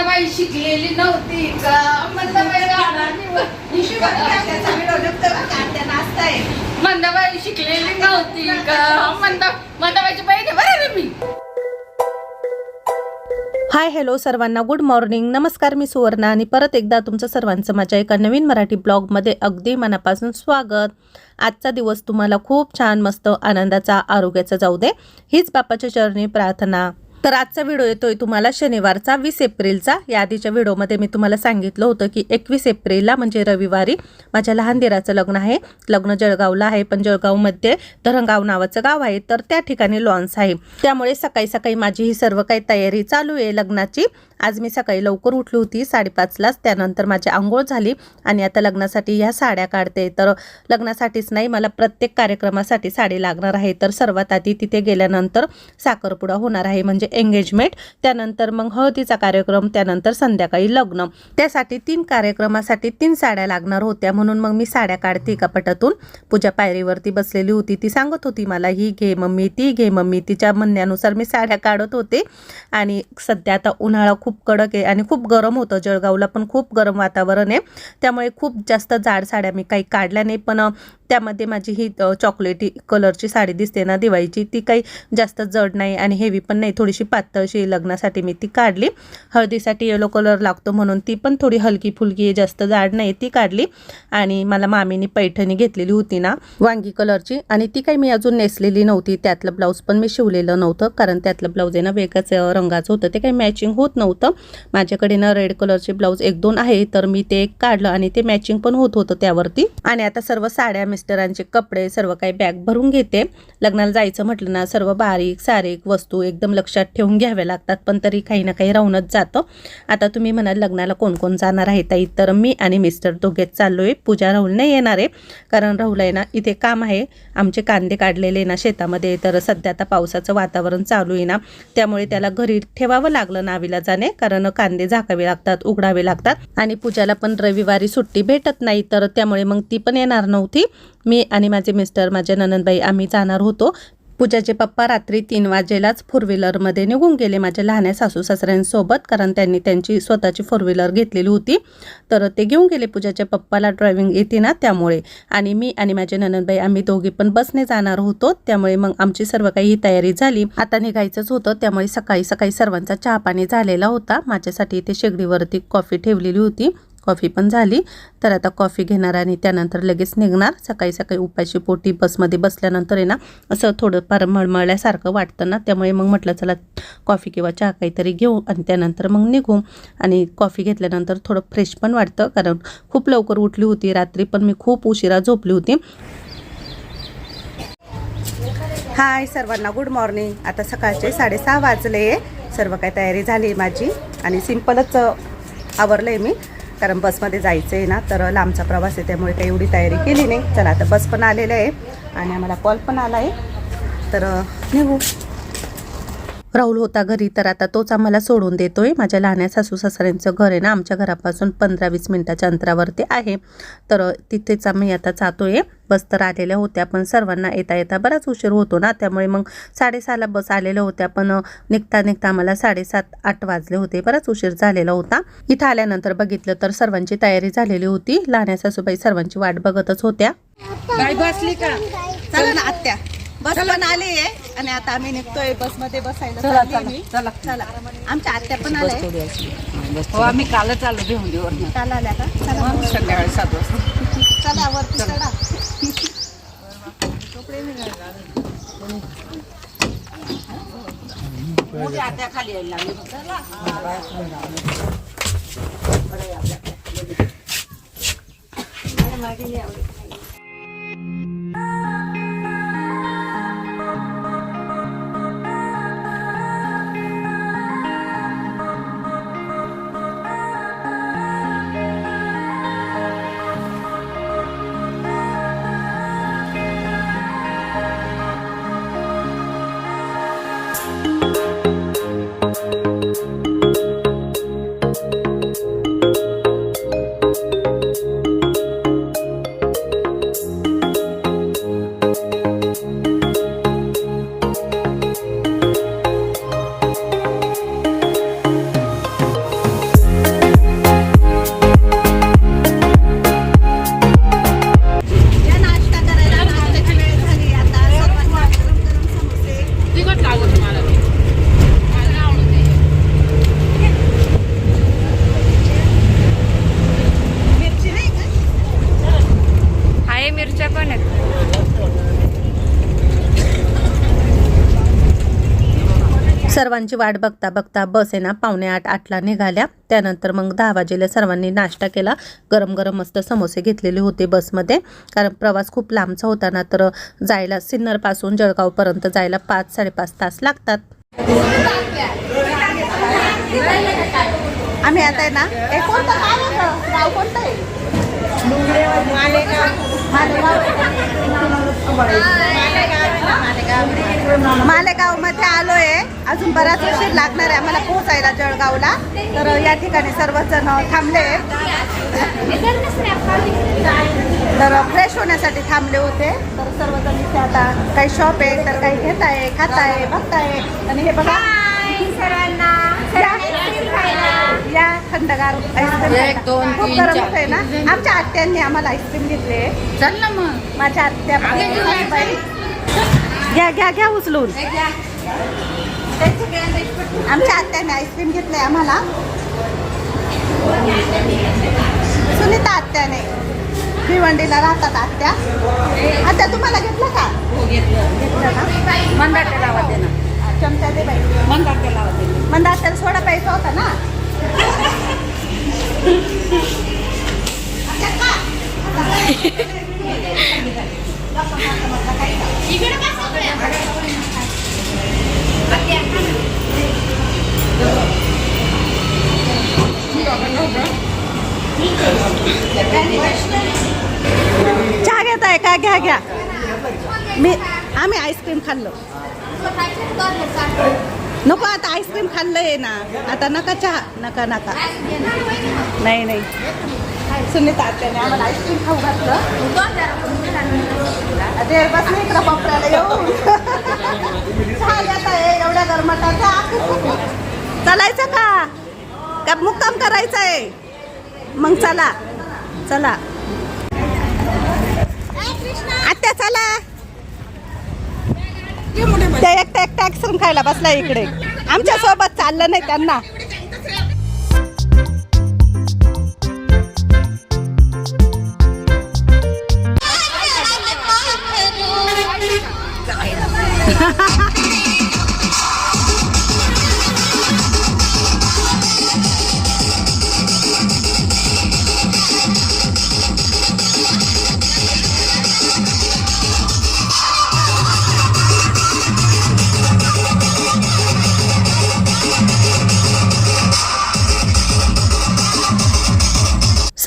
मंदाबाई शिकलेली नव्हती का? मंदाबाई मंदाबाई शिकलेली नव्हती का? मंदा मंदाबाईची बहीण बरं रे मी. हाय हॅलो सर्वांना गुड मॉर्निंग. नमस्कार मी सुवर्णा आणि परत एकदा तुमचं सर्वांचं माझ्या एका नवीन मराठी ब्लॉगमध्ये अगदी मनापासून स्वागत. आजचा दिवस तुम्हाला खूप छान मस्त आनंदाचा आरोग्याचा जाऊ दे. हीच बापाच्या चरणी प्रार्थना. तर आजचा व्हिडिओ येतोय तुम्हाला शनिवारचा वीस एप्रिलचा. या आधीच्या व्हिडिओमध्ये मी तुम्हाला सांगितलं होतं की एकवीस एप्रिलला म्हणजे रविवारी माझ्या लहान दिराचं लग्न आहे. लग्न जळगावला आहे पण जळगावमध्ये धरणगाव नावाचं गाव आहे तर त्या ठिकाणी लॉन्स आहे. त्यामुळे सकाळी सकाळी माझी ही सर्व काही तयारी चालू आहे लग्नाची. आज मी सकाळी लवकर उठली होती साडेपाचलाच त्यानंतर माझी आंघोळ झाली आणि आता लग्नासाठी ह्या साड्या काढते. तर लग्नासाठीच नाही मला प्रत्येक कार्यक्रमासाठी साडी लागणार आहे. तर सर्वात आधी तिथे गेल्यानंतर साखरपुडा होणार आहे. म्हणजे एंगेजमेंट त्यानंतर मग हळदीचा कार्यक्रम त्यानंतर संध्याकाळी लग्न. त्यासाठी तीन कार्यक्रमासाठी तीन साड्या लागणार होत्या. म्हणून मग मी साड्या काढते कपाटातून पूजा पायरीवरती बसलेली होती. ती सांगत होती मला ही घे मम्मी ती घे मम्मी. तिच्या म्हणण्यानुसार मी साड्या काढत होते. आणि सध्या आता उन्हाळा खूप कडक आहे आणि खूप गरम होतं. जळगावला पण खूप गरम वातावरण आहे. त्यामुळे खूप जास्त जाड साड्या मी काही काढल्या नाही. पण त्यामध्ये माझी ही चॉकलेटी कलरची साडी दिसते ना दिवाळीची ती काही जास्त जड नाही आणि हेवी पण नाही. थोडीशी पातळशी लग्नासाठी मी ती काढली. हळदीसाठी येलो कलर लागतो म्हणून ती पण थोडी हलकी फुलकी आहे, जास्त जाड नाही ती काढली. आणि मला मामीने पैठणी घेतलेली होती ना वांगी कलरची आणि ती काही मी अजून नेसलेली नव्हती त्यातलं ब्लाऊज पण मी शिवलेलं नव्हतं कारण त्यातलं ब्लाऊज आहे ना वेगळ्याच रंगाचं होतं. ते काही मॅचिंग होत नव्हतं. माझ्याकडे ना रेड कलरचे ब्लाऊज एक दोन आहे तर मी ते एक काढलं आणि ते मॅचिंग पण होत होतं त्यावरती. आणि आता सर्व साड्या मिस्टरांचे कपडे सर्व काही बॅग भरून घेते. लग्नाला जायचं म्हटलं ना सर्व बारीक सारीक वस्तू एकदम लक्षात ठेवून घ्याव्या लागतात पण तरी काही ना काही राहूनच जातं. आता तुम्ही म्हणाल लग्नाला कोण कोण जाणार आहे ताई? तर मी आणि मिस्टर दोघेच चाललो आहे पूजा राहुल नाही येणार आहे कारण राहुल आहे ना इथे काम आहे. आमचे कांदे काढलेले ना शेतामध्ये तर सध्या आता पावसाचं वातावरण चालू आहे ना. त्यामुळे त्याला घरी ठेवावं लागलं नावीला जाणे कारण कांदे झाकावे लागतात उघडावे लागतात. आणि पूजाला पण रविवारी सुट्टी भेटत नाही तर त्यामुळे मग ती पण येणार नव्हती. मी आणि माझे मिस्टर माझ्या ननंदबाई आम्ही जाणार होतो. पूजाचे पप्पा रात्री तीन वाजेलाच फोर व्हीलरमध्ये निघून गेले माझ्या लहान्या सासू सासऱ्यांसोबत कारण त्यांनी त्यांची स्वतःची फोर व्हीलर घेतलेली होती. तर ते घेऊन गेले पूजाच्या पप्पाला ड्रायव्हिंग येते ना त्यामुळे. आणि मी आणि माझे ननंदबाई आम्ही दोघी पण बसने जाणार होतो. त्यामुळे मग आमची सर्व काही तयारी झाली. आता निघायचंच होतं. त्यामुळे सकाळी सकाळी सर्वांचा चहा पाणी झालेला होता. माझ्यासाठी इथे शेगडीवरती कॉफी ठेवलेली होती. कॉफी पण झाली. तर आता कॉफी घेणार आणि त्यानंतर लगेच निघणार. सकाळी सकाळी उपाशी पोटी बसमध्ये बसल्यानंतर आहे ना असं थोडंफार मळमळल्यासारखं वाटतं ना. त्यामुळे मग म्हटलं चला कॉफी किंवा चहा काहीतरी घेऊ आणि त्यानंतर मग निघू. आणि कॉफी घेतल्यानंतर थोडं फ्रेश पण वाटतं कारण खूप लवकर उठली होती. रात्री पण मी खूप उशिरा झोपली होती. हाय सर्वांना गुड मॉर्निंग आता सकाळचे साडेसहा वाजले. सर्व काही तयारी झाली आहे माझी. आणि सिम्पलच आवरलं आहे मी. कारण बसमध्ये जायचं आहे ना तर लांबचा प्रवास आहे त्यामुळे काही एवढी तयारी केली नाही. चला आता बस पण आलेलं आहे आणि आम्हाला कॉल पण आला आहे तर निघू. राहुल होता घरी तर आता तोच आम्हाला सोडून देतोय. माझ्या लहान्या सासू सासऱ्यांचं घर आहे ना आमच्या घरापासून पंधरा वीस मिनिटाच्या अंतरावरती आहे. तर तिथेच आम्ही आता जातोय. बस तर आलेल्या होत्या पण सर्वांना येता येता बराच उशीर होतो ना. त्यामुळे मग साडेसहाला बस आलेल्या होत्या पण निघता निघता आम्हाला साडेसात आठ वाजले होते. बराच उशीर झालेला होता. इथं आल्यानंतर बघितलं तर सर्वांची तयारी झालेली होती. लहान्या सासूबाई सर्वांची वाट बघतच होत्या. बाई बसली का? चला ना आत्या. बस पण आली आहे. आणि आता आम्ही निघतोय बसमध्ये बसायला. चला आहे चला चला. आमच्या आत्या पण आल्या. हो आम्ही कालच आलो भिवंडीवर काल आल्या का? संध्याकाळी सात वाजता. चला वरती चढा. खाली यायला लागली चला. मागे यावं. सर्वांची वाट बघता बघता बस आहे ना पावणे आठ आठला निघाल्या. त्यानंतर मग दहा वाजेला सर्वांनी नाश्ता केला. गरम गरम मस्त समोसे घेतलेले होते बसमध्ये. कारण प्रवास खूप लांबचा होता ना तर जायला सिन्नरपासून जळगावपर्यंत जायला पाच साडेपाच तास लागतात. आम्ही आता आहे ना कोणतं गाव होतं? गाव कोणतं आहे मालेगावमध्ये आलोय. अजून बराच उशीर लागणार आहे. आम्हाला पोहोचायला जळगावला. तर या ठिकाणी सर्वजण थांबले. तर फ्रेश होण्यासाठी थांबले होते. तर सर्वजण इथे आता काही शॉप आहे तर काही घेत आहे खात आहे बघताय आणि हे बघा. या. थंडगार आईस्क्रीम खूप गरम चार. होतंय ना? आमच्या आत्यांनी आम्हाला आईस्क्रीम घेतले. चल ना मग. माझ्या आत्या. घ्या घ्या घ्या उचलून. आमच्या आत्याने आईस्क्रीम घेतले आम्हाला. सुनीता आत्याने. भिवंडीला राहतात आत्या. आत्या तुम्हाला घेतलं का? घेतलं. ना? चमचा दे बाई. लावा दे मंद आत्याला सोडा प्यायचा होता ना? चहा घेत आहे का? घ्या घ्या. मी आम्ही आईस्क्रीम खाल्लं. नको आता आईस्क्रीम खाल्लंय ना. आता नका चहा. नका नका. नाही नाही. सुनीता तात्याने आम्हाला आईस्क्रीम खाऊ घातलं. ते बस नाही इकडं बापऱ्याला येऊ छान घेत आहे एवढ्या गरमटाचा. चालायचं का? का मुक्काम करायचं आहे? मग चला. चला. आत्या चला. ते एकटा एकटा आईस्क्रीम खायला बसला इकडे. आमच्यासोबत चाललं नाही त्यांना.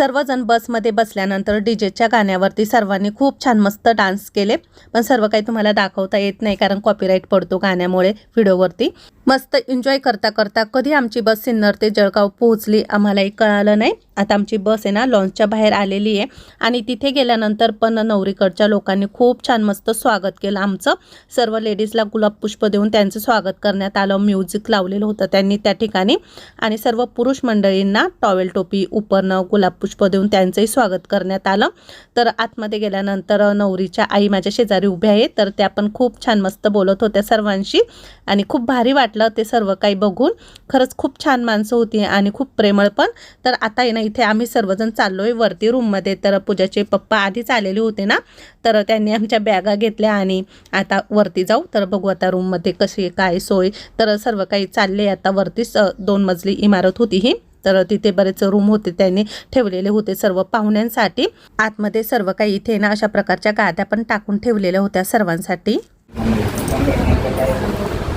सर्वजण बसमध्ये बसल्यानंतर डीजेच्या गाण्यावरती सर्वांनी खूप छान मस्त डान्स केले. पण सर्व काही तुम्हाला दाखवता येत नाही कारण कॉपीराईट पडतो गाण्यामुळे व्हिडिओवरती. मस्त एन्जॉय करता करता कधी आमची बस सिन्नर ते जळगाव पोहोचली आम्हालाही कळालं नाही. आता आमची बस आहे ना लॉन्चच्या बाहेर आलेली आहे. आणि तिथे गेल्यानंतर पण नवरीकडच्या लोकांनी खूप छान मस्त स्वागत केलं आमचं. सर्व लेडीजला गुलाब पुष्प देऊन त्यांचं स्वागत करण्यात आलं. म्युझिक लावलेलं होतं त्यांनी त्या ठिकाणी. आणि सर्व पुरुष मंडळींना टॉवेल टोपी उपरणं गुलाब पुष्प देऊन त्यांचंही स्वागत करण्यात आलं. तर आतमध्ये गेल्यानंतर नवरीच्या आई माझ्या शेजारी उभ्या आहे तर त्या पण खूप छान मस्त बोलत होत्या सर्वांशी. आणि खूप भारी वाटलं ते सर्व काही बघून. खरंच खूप छान माणसं होती आणि खूप प्रेमळ पण. तर आता ना इथे आम्ही सर्वजण चाललो आहे वरती रूममध्ये. तर पूजाचे पप्पा आधीच आलेले होते ना. तर त्यांनी आमच्या बॅगा घेतल्या आणि आता वरती जाऊ. तर बघू आता रूममध्ये कशी काय सोय. तर सर्व काही चालले आता वरतीच. दोन मजली इमारत होती ही. तर तिथे बरेच रूम होते त्यांनी ठेवलेले होते सर्व पाहुण्यांसाठी. आतमध्ये सर्व काही इथे ना अशा प्रकारच्या गाद्या पण टाकून ठेवलेल्या होत्या सर्वांसाठी.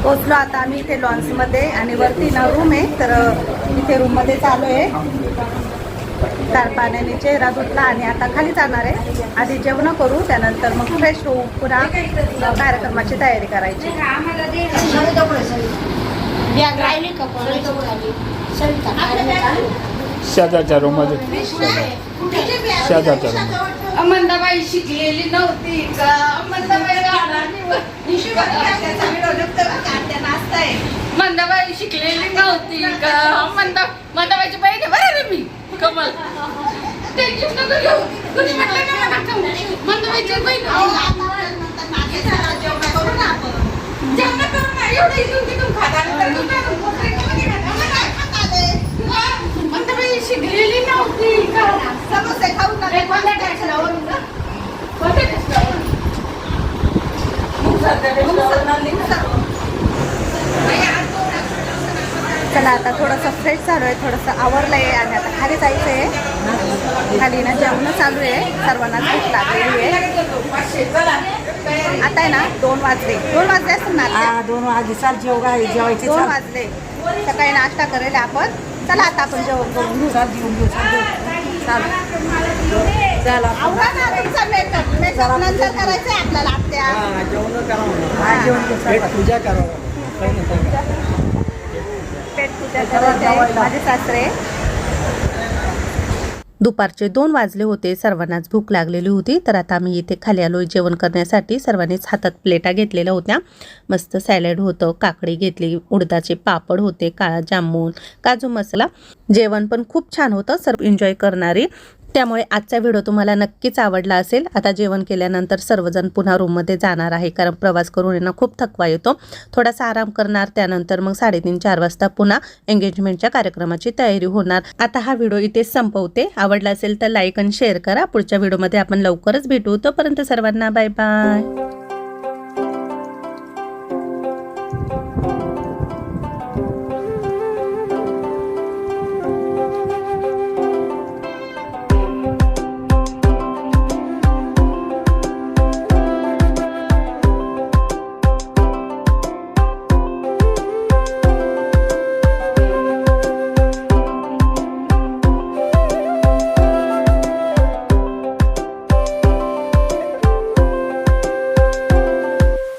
पोचलो आता आम्ही इथे लॉन्समध्ये आणि वरती ना रूम आहे तर इथे रूममध्ये चालू आहे. गार पाण्याने चेहरा धुतला आणि आता खाली जाणार आहे. आधी जेवण करू त्यानंतर मग फ्रेश होऊ पुन्हा कार्यक्रमाची तयारी करायची. शेजारच्या रूममध्ये शेजारच्या रूम अमंदाबाई शिकलेली नव्हती का? अमंदाबाई मंदाबाई शिकलेली नव्हती का? मंदा मंदाबाईची बहीण आहे बरं रे मी. कमल. टेन्शन नको घेऊ कुणी म्हटलं ना मला कमल मंदाबाईची बहीण जेवण करू ना एवढं इथून तिथून खाता तर तू काय म्हणतो? मंदाबाई शिकलेली नव्हती का समोसे खाऊ हे कोणत्या कशावरून का? कोणत्या कशावरून? दोन आता थोडंसं फ्रेश झालो आहे थोडंसं आवरलं आहे आणि आता खाली जायचं आहे खाली ना जेवण चालू आहे सर्वांना भूक लागलेली आहे. आता आहे ना दोन वाजले. दोन वाजले असतील ना दोन वाजले. चाल जेव जेवायचे दोन चाल. वाजले. सकाळी नाश्ता करेल आपण. चला आता आपण जेवण करून घेऊ. चाल जेवून घेऊ चाल. चाल चाल आपण. आवरा ना तुमचा मेकअप मेकअप नंतर करायचं आहे आपल्याला आत्या. हा जेवण घेऊ चाल. पूजा करावं पेट पूजा करायची आहे माझे सासरे. दुपारचे दोन वाजले होते सर्वांनाच भूक लागलेली होती तर आता आम्ही इथे खाली आलो जेवण करण्यासाठी. सर्वांनीच हातात प्लेटा घेतलेल्या होत्या. मस्त सॅलड होतं काकडी घेतली उडदाचे पापड होते काळा जामून काजू मसाला. जेवण पण खूप छान होतं सर्व एन्जॉय करणारी. त्यामुळे आजचा व्हिडिओ तुम्हाला नक्कीच आवडला असेल. आता जेवण केल्यानंतर सर्वजण पुन्हा रूममध्ये जाणार आहे कारण प्रवास करून यांना खूप थकवा येतो. थोडासा आराम करणार त्यानंतर मग साडेतीन चार वाजता पुन्हा एंगेजमेंटच्या कार्यक्रमाची तयारी होणार. आता हा व्हिडिओ इथे संपवते. आवडला असेल तर लाईक आणि शेअर करा. पुढच्या व्हिडिओमध्ये आपण लवकरच भेटू. तोपर्यंत सर्वांना बाय बाय